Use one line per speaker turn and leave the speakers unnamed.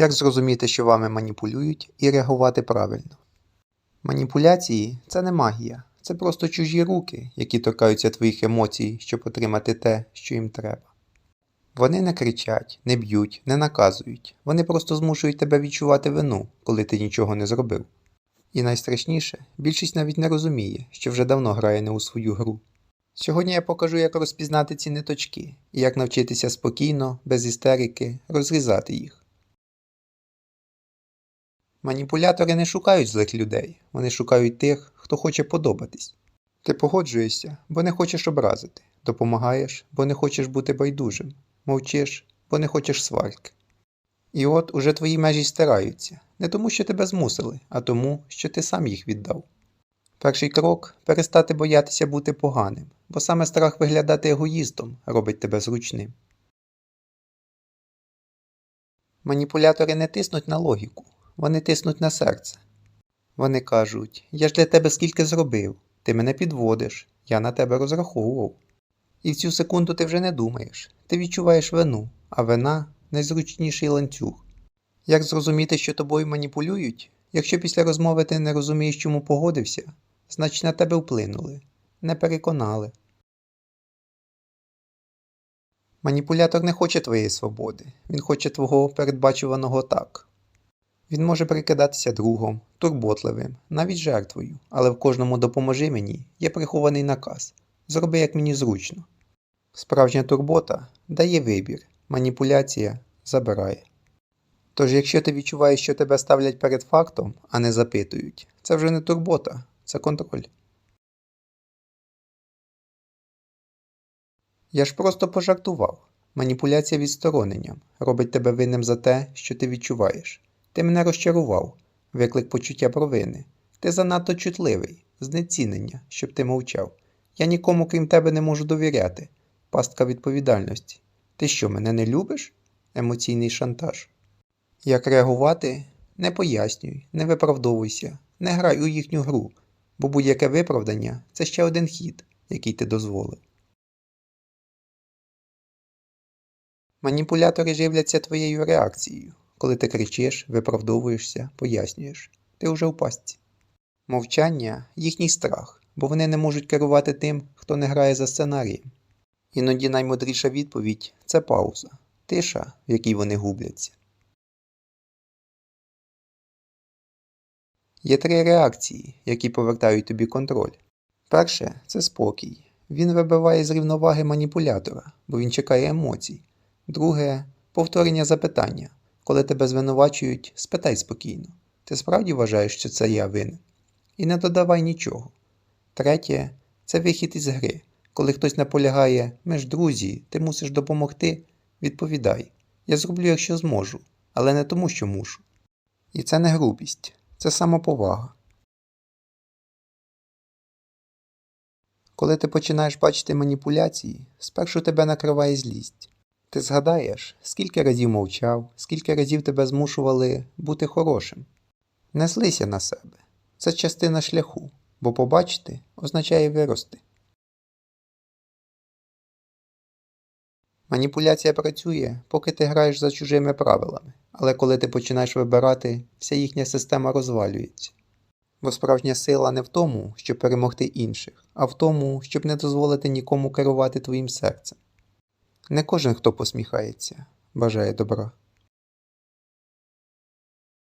Як зрозуміти, що вами маніпулюють, і реагувати правильно? Маніпуляції це не магія, це просто чужі руки, які торкаються твоїх емоцій, щоб отримати те, що їм треба. Вони не кричать, не б'ють, не наказують, вони просто змушують тебе відчувати вину, коли ти нічого не зробив. І найстрашніше, більшість навіть не розуміє, що вже давно грає не у свою гру. Сьогодні я покажу, як розпізнати ці ниточки і як навчитися спокійно, без істерики, розрізати їх. Маніпулятори не шукають злих людей, вони шукають тих, хто хоче подобатись. Ти погоджуєшся, бо не хочеш образити, допомагаєш, бо не хочеш бути байдужим, мовчиш, бо не хочеш сварки. І от уже твої межі стираються, не тому, що тебе змусили, а тому, що ти сам їх віддав. Перший крок перестати боятися бути поганим, бо саме страх виглядати егоїстом робить тебе зручним. Маніпулятори не тиснуть на логіку, вони тиснуть на серце. Вони кажуть: Я ж для тебе скільки зробив, ти мене підводиш, я на тебе розраховував. І в цю секунду ти вже не думаєш, ти відчуваєш вину, а вина найзручніший ланцюг. Як зрозуміти, що тобою маніпулюють? Якщо після розмови ти не розумієш, чому погодився, значить на тебе вплинули, не переконали. Маніпулятор не хоче твоєї свободи, він хоче твого передбачуваного так. Він може прикидатися другом, турботливим, навіть жертвою, але в кожному допоможи мені є прихований наказ зроби як мені зручно. Справжня турбота дає вибір, маніпуляція забирає. Тож, якщо ти відчуваєш, що тебе ставлять перед фактом, а не запитують, це вже не турбота, це контроль. Я ж просто пожартував. Маніпуляція відстороненням робить тебе винним за те, що ти відчуваєш. Ти мене розчарував, виклик почуття провини. Ти занадто чутливий, знецінення, щоб ти мовчав. Я нікому, крім тебе, не можу довіряти. Пастка відповідальності. Ти що, мене не любиш? Емоційний шантаж. Як реагувати? Не пояснюй, не виправдовуйся, не грай у їхню гру, бо будь-яке виправдання це ще один хід, який ти дозволив. Маніпулятори живляться твоєю реакцією. Коли ти кричиш, виправдовуєшся, пояснюєш, ти вже в пастці. Мовчання їхній страх, бо вони не можуть керувати тим, хто не грає за сценарієм. Іноді наймудріша відповідь це пауза, тиша, в якій вони губляться. Є три реакції, які повертають тобі контроль. Перше це спокій. Він вибиває з рівноваги маніпулятора, бо він чекає емоцій. Друге повторення запитання. Коли тебе звинувачують, спитай спокійно. Ти справді вважаєш, що це я винен? І не додавай нічого. Третє це вихід із гри. Коли хтось наполягає, ми ж друзі, ти мусиш допомогти, відповідай. Я зроблю, якщо зможу, але не тому, що мушу. І це не грубість, це самоповага. Коли ти починаєш бачити маніпуляції, спершу тебе накриває злість. Ти згадаєш, скільки разів мовчав, скільки разів тебе змушували бути хорошим. Не злися на себе. Це частина шляху, бо побачити означає вирости. Маніпуляція працює, поки ти граєш за чужими правилами, але коли ти починаєш вибирати, вся їхня система розвалюється. Бо справжня сила не в тому, щоб перемогти інших, а в тому, щоб не дозволити нікому керувати твоїм серцем. Не кожен, хто посміхається, бажає добра.